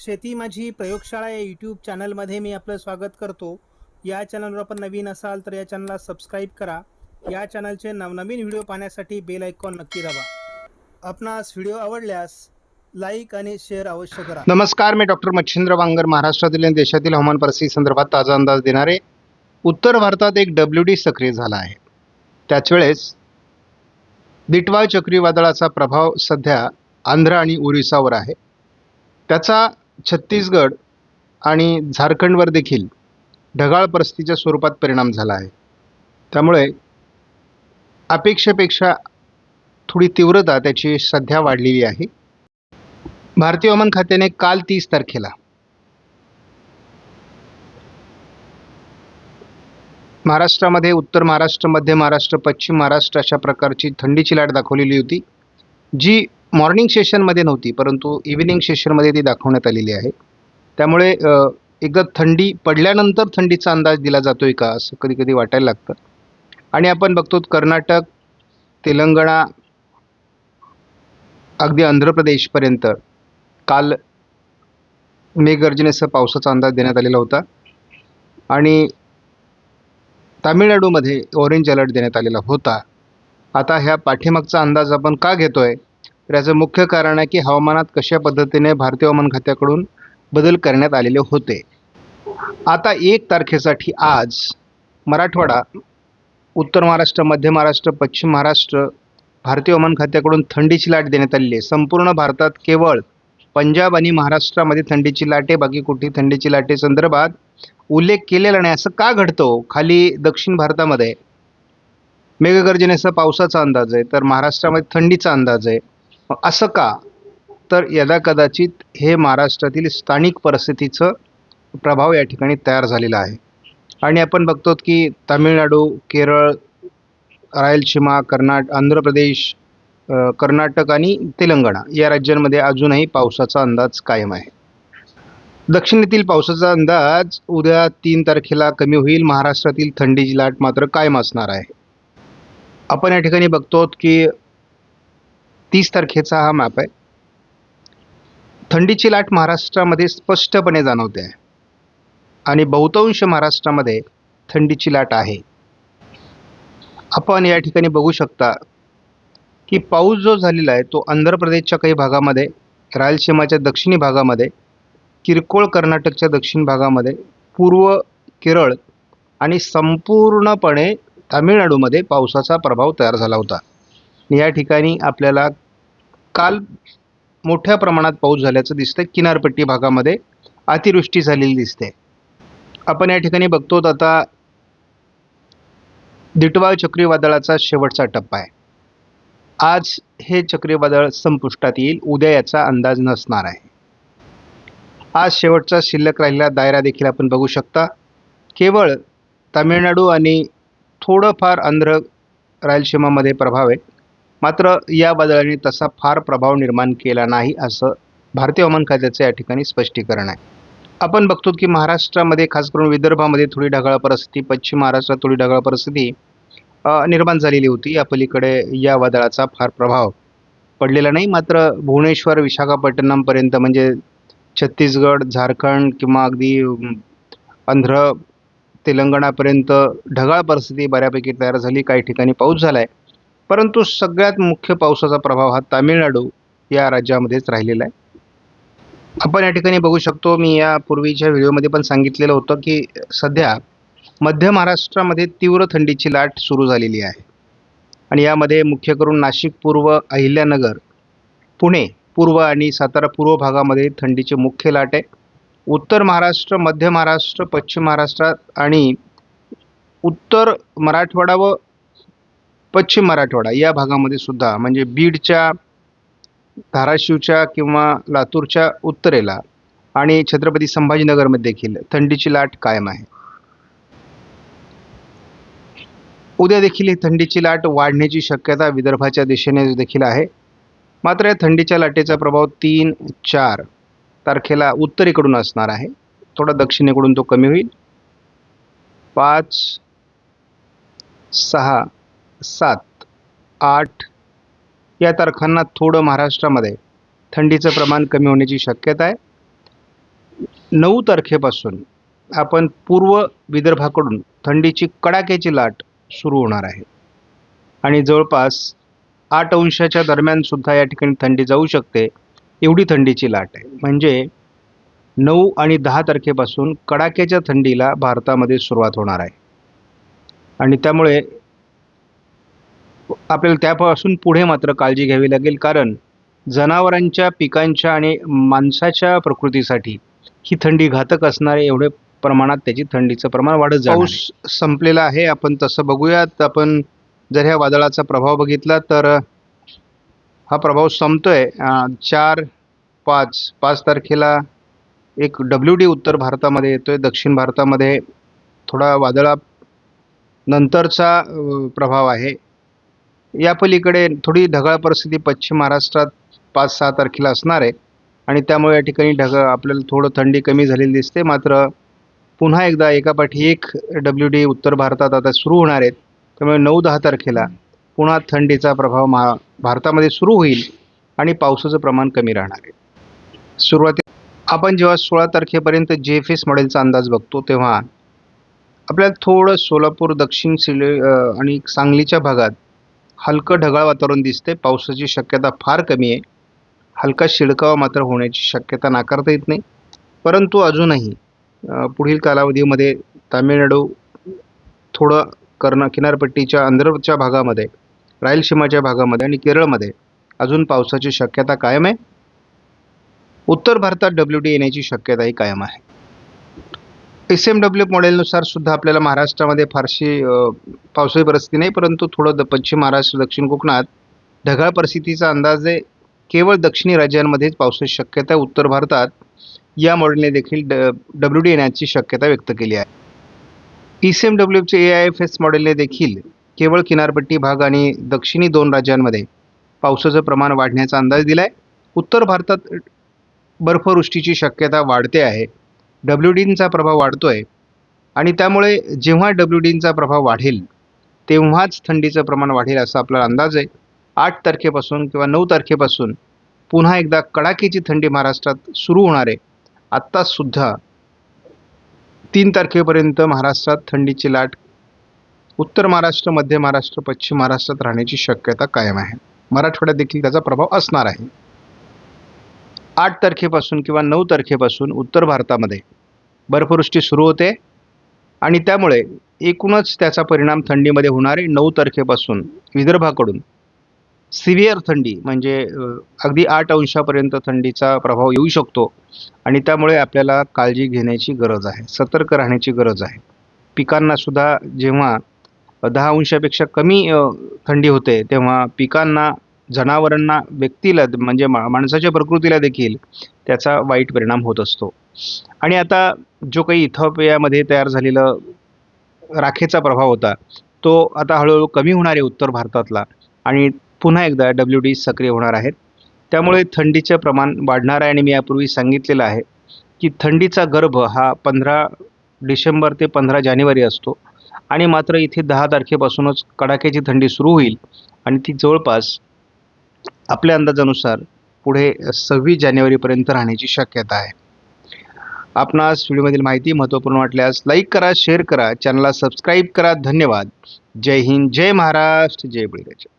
शेती माझी प्रयोगशाळा या यूट्यूब चॅनलमध्ये मी आपलं स्वागत करतो. या चॅनलवर आपण नवीन असाल तर या चॅनलला सबस्क्राईब करा. या चॅनलचे नवनवीन व्हिडिओ पाहण्यासाठी बेल आयकॉन नक्की दाबा. आपणास व्हिडिओ आवडल्यास लाईक आणि शेअर अवश्य करा. नमस्कार मी डॉक्टर मच्छिंद्र वांगर महाराष्ट्रातील आणि देशातील हवामान परिस्थिती संदर्भात ताजा अंदाज देणारे उत्तर भारतात एक डब्ल्यू डी सक्रिय झाला आहे. त्याच वेळेस दिटवाळ चक्रीवादळाचा प्रभाव सध्या आंध्र आणि ओरिसावर आहे. त्याचा छत्तीसगड आणि झारखंडवर देखील ढगाळ परिस्थितीच्या स्वरूपात परिणाम झाला आहे. त्यामुळे अपेक्षेपेक्षा थोडी तीव्रता त्याची सध्या वाढलेली आहे. भारतीय हवामान खात्याने काल तीस तारखेला महाराष्ट्रामध्ये उत्तर महाराष्ट्र मध्य महाराष्ट्र पश्चिम महाराष्ट्र अशा प्रकारची थंडीची लाट दाखवलेली होती जी मॉर्निंग सेशनमध्ये नव्हती परंतु इव्हिनिंग सेशनमध्ये ती दाखवण्यात आलेली आहे. त्यामुळे एकदा थंडी पडल्यानंतर थंडीचा अंदाज दिला जातो आहे का असं कधी कधी वाटायला लागतं. आणि आपण बघतो कर्नाटक तेलंगणा अगदी आंध्र प्रदेशपर्यंत काल मेघगर्जनेसह पावसाचा अंदाज देण्यात आलेला होता. आणि तामिळनाडूमध्ये ऑरेंज अलर्ट देण्यात आलेला होता. आता ह्या पाठीमागचा अंदाज आपण का घेतो आहे तर याचं मुख्य कारण आहे की हवामानात कशा पद्धतीने भारतीय हवामान खात्याकडून बदल करण्यात आलेले होते? आता एक तारखेसाठी आज मराठवाडा उत्तर महाराष्ट्र मध्य महाराष्ट्र पश्चिम महाराष्ट्र भारतीय हवामान खात्याकडून थंडीची लाट देण्यात आलेली आहे. संपूर्ण भारतात केवळ पंजाब आणि महाराष्ट्रामध्ये थंडीची लाटे बाकी कुठे थंडीची लाटे संदर्भात उल्लेख केलेला नाही. असं का घडतो हो? खाली दक्षिण भारतामध्ये मेघगर्जनेसह पावसाचा अंदाज आहे तर महाराष्ट्रामध्ये थंडीचा अंदाज आहे. असं का? तर यदा कदाचित हे महाराष्ट्रातील स्थानिक परिस्थितीचं प्रभाव या ठिकाणी तयार झालेला आहे. आणि आपण बघतो की तामिळनाडू केरळ रायलसीमा कर्नाट आंध्र प्रदेश कर्नाटक आणि तेलंगणा या राज्यांमध्ये अजूनही पावसाचा अंदाज कायम आहे. दक्षिणेतील पावसाचा अंदाज उद्या तीन तारखेला कमी होईल. महाराष्ट्रातील थंडीची लाट मात्र कायम असणार आहे. आपण या ठिकाणी बघतो की तीस तारखेचा हा मॅप आहे. थंडीची लाट महाराष्ट्रामध्ये स्पष्टपणे जाणवते आहे. आणि बहुतांश महाराष्ट्रामध्ये थंडीची लाट आहे. आपण या ठिकाणी बघू शकता की पाऊस जो झालेला आहे तो आंध्र प्रदेशच्या काही भागामध्ये रायलसीमाच्या दक्षिणी भागामध्ये किरकोळ कर्नाटकच्या दक्षिण भागामध्ये पूर्व केरळ आणि संपूर्णपणे तामिळनाडूमध्ये पावसाचा प्रभाव तयार झाला होता. या ठिकाणी आपल्याला काल मोठ्या प्रमाणात पाऊस झाल्याचं दिसतंय. किनारपट्टी भागामध्ये अतिवृष्टी झालेली दिसते आपण या ठिकाणी बघतो आता दिटवाळ चक्रीवादळाचा शेवटचा टप्पा आहे. आज हे चक्रीवादळ संपुष्टात येईल उद्या याचा अंदाज नसणार आहे. आज शेवटचा शिल्लक राहिलेला दायरा देखील आपण बघू शकता. केवळ तामिळनाडू आणि थोडंफार आंध्र रायलसीमामध्ये प्रभाव आहे. मात्र या बदलाने तसा फार प्रभाव निर्माण केला नाही असं भारतीय हवामान खात्याचं या ठिकाणी स्पष्टीकरण आहे. आपण बघतो की महाराष्ट्रामध्ये खास करून विदर्भामध्ये थोडी ढगाळ परिस्थिती पश्चिम महाराष्ट्रात थोडी ढगाळ परिस्थिती निर्माण झालेली होती. या पलीकडे या वादळाचा फार प्रभाव पडलेला नाही. मात्र भुवनेश्वर विशाखापट्टणमपर्यंत म्हणजे छत्तीसगड झारखंड किंवा अगदी आंध्र तेलंगणापर्यंत ढगाळ परिस्थिती बऱ्यापैकी तयार झाली. काही ठिकाणी पाऊस झाला आहे परंतु सगळ्यात मुख्य पावसाचा प्रभाव हा तामिळनाडू या राज्यामध्येच राहिलेला आहे. आपण या ठिकाणी बघू शकतो मी या पूर्वीच्या व्हिडिओमध्ये पण सांगितलेलं होतं की सध्या मध्य महाराष्ट्रामध्ये तीव्र थंडीची लाट सुरू झालेली आहे. आणि यामध्ये मुख्य करून नाशिक पूर्व अहिल्यानगर पुणे पूर्व आणि सातारा पूर्व भागामध्ये थंडीची मुख्य लाट आहे. उत्तर महाराष्ट्र मध्य महाराष्ट्र पश्चिम महाराष्ट्रात आणि उत्तर मराठवाडा व पश्चिम मराठवाडा या भागामध्ये सुद्धा म्हणजे बीडच्या धाराशिवच्या किंवा लातूरच्या उत्तरेला आणि छत्रपती संभाजीनगरमध्ये देखील थंडीची लाट कायम आहे. उद्या देखील ही थंडीची लाट वाढण्याची शक्यता विदर्भाच्या दिशेने देखील आहे. मात्र या थंडीच्या लाटेचा प्रभाव तीन चार तारखेला उत्तरेकडून असणार आहे. थोडा दक्षिणेकडून तो कमी होईल. पाच सहा सात आठ या तारखांना थोडं महाराष्ट्रामध्ये थंडीचं प्रमाण कमी होण्याची शक्यता आहे. नऊ तारखेपासून आपण पूर्व विदर्भाकडून थंडीची कडाक्याची लाट सुरू होणार आहे. आणि जवळपास आठ अंशाच्या दरम्यान सुद्धा या ठिकाणी थंडी जाऊ शकते एवढी थंडीची लाट आहे. म्हणजे नऊ आणि दहा तारखेपासून कडाक्याच्या थंडीला भारतामध्ये सुरुवात होणार आहे. आणि त्यामुळे आपल्याला त्यापासून पुढे मात्र काळजी घ्यावी लागेल. कारण जनावरांच्या पिकांच्या आणि माणसाच्या प्रकृतीसाठी ही थंडी घातक असणारे एवढे प्रमाणात त्याची थंडीचं प्रमाण वाढत पाऊस संपलेला आहे. आपण तसं बघूयात. आपण जर ह्या वादळाचा प्रभाव बघितला तर हा प्रभाव संपतोय. चार पाच पाच तारखेला एक डब्ल्यू डी उत्तर भारतामध्ये येतोय. दक्षिण भारतामध्ये थोडा वादळा नंतरचा प्रभाव आहे. या पलीकडे थोडी ढगाळ परिस्थिती पश्चिम महाराष्ट्रात पाच सहा तारखेला असणार आहे. आणि त्यामुळे या ठिकाणी ढगाळ आपल्याला थोडं थंडी कमी झालेली दिसते. मात्र पुन्हा एकदा एकापाठी एक डब्ल्यू डी उत्तर भारतात आता सुरू होणार आहेत त्यामुळे नऊ दहा तारखेला पुन्हा थंडीचा प्रभाव महा भारतामध्ये सुरू होईल आणि पावसाचं प्रमाण कमी राहणार आहे. सुरुवाती आपण जेव्हा सोळा तारखेपर्यंत जे एफ एस मॉडेलचा अंदाज बघतो तेव्हा आपल्याला थोडं सोलापूर दक्षिण सिले आणि सांगलीच्या भागात हलकं ढगाळ वातावरण दिसते पावसाची शक्यता फार कमी आहे. हलका शिडकावा मात्र होण्याची शक्यता नाकारता येत नाही. परंतु अजूनही पुढील कालावधीमध्ये तामिळनाडू थोडं कर्ण किनारपट्टीच्या आंध्रच्या भागामध्ये रायलसीमाच्या भागामध्ये आणि केरळमध्ये अजून पावसाची शक्यता कायम आहे. उत्तर भारतात डब्ल्यू डी येण्याची शक्यताही कायम आहे. एस एम डब्ल्यू मॉडेलनुसार सुद्धा आपल्याला महाराष्ट्रामध्ये फारशी पावसाळी परिस्थिती नाही परंतु थोडं द पश्चिम महाराष्ट्र दक्षिण कोकणात ढगाळ परिस्थितीचा अंदाज आहे. केवळ दक्षिणी राज्यांमध्येच पावसाची शक्यता आहे. उत्तर भारतात या मॉडेलने देखील ड डब्ल्यू डी येण्याची शक्यता व्यक्त केली आहे. ई सी एम डब्ल्यूचे ए आय एफ एस मॉडेलने देखील केवळ किनारपट्टी भाग आणि दक्षिणी दोन राज्यांमध्ये पावसाचं प्रमाण वाढण्याचा अंदाज दिला आहे उत्तर भारतात बर्फवृष्टीची शक्यता वाढते आहे. डब्ल्यू डींचा प्रभाव वाढतो आहे आणि त्यामुळे जेव्हा डब्ल्यू डींचा प्रभाव वाढेल तेव्हाच थंडीचं प्रमाण वाढेल असा आपला अंदाज आहे. आठ तारखेपासून किंवा नऊ तारखेपासून पुन्हा एकदा कडाकेची थंडी महाराष्ट्रात सुरू होणार आहे. आत्तासुद्धा तीन तारखेपर्यंत महाराष्ट्रात थंडीची लाट उत्तर महाराष्ट्र मध्य महाराष्ट्र पश्चिम महाराष्ट्रात राहण्याची शक्यता कायम आहे. मराठवाड्यात देखील त्याचा प्रभाव असणार आहे. आठ तारखेपासून किंवा नऊ तारखेपासून उत्तर भारतामध्ये बर्फवृष्टी सुरू होते. आणि त्यामुळे एकूणच त्याचा परिणाम थंडीमध्ये होणार आहे नऊ तारखेपासून विदर्भाकडून सिव्हिअर थंडी म्हणजे अगदी आठ अंशापर्यंत थंडीचा प्रभाव येऊ शकतो. आणि त्यामुळे आपल्याला काळजी घेण्याची गरज आहे सतर्क राहण्याची गरज आहे. पिकांनासुद्धा जेव्हा दहा अंशापेक्षा कमी थंडी होते तेव्हा पिकांना जनावरांना व्यक्तीला म्हणजे मा माणसाच्या प्रकृतीला देखील त्याचा वाईट परिणाम होत असतो. आणि आता जो काही इथोपियामध्ये तयार झालेलं राखेचा प्रभाव होता तो आता हळूहळू कमी होणार आहे उत्तर भारतातला आणि पुन्हा एकदा डब्ल्यू डी सक्रिय होणार आहेत. त्यामुळे थंडीचं प्रमाण वाढणार आहे आणि मी यापूर्वी सांगितलेलं आहे की थंडीचा गर्भ हा पंधरा डिसेंबर ते पंधरा जानेवारी असतो आणि मात्र इथे दहा तारखेपासूनच कडाक्याची थंडी सुरू होईल आणि ती जवळपास आपल्या अंदाजानुसार पुढे सव्वीस जानेवारीपर्यंत राहण्याची शक्यता आहे. आपणास व्हिडिओमधील माहिती महत्त्वपूर्ण वाटल्यास लाईक करा शेअर करा चॅनलला सबस्क्राईब करा. धन्यवाद. जय हिंद जय महाराष्ट्र जय बळीराजा.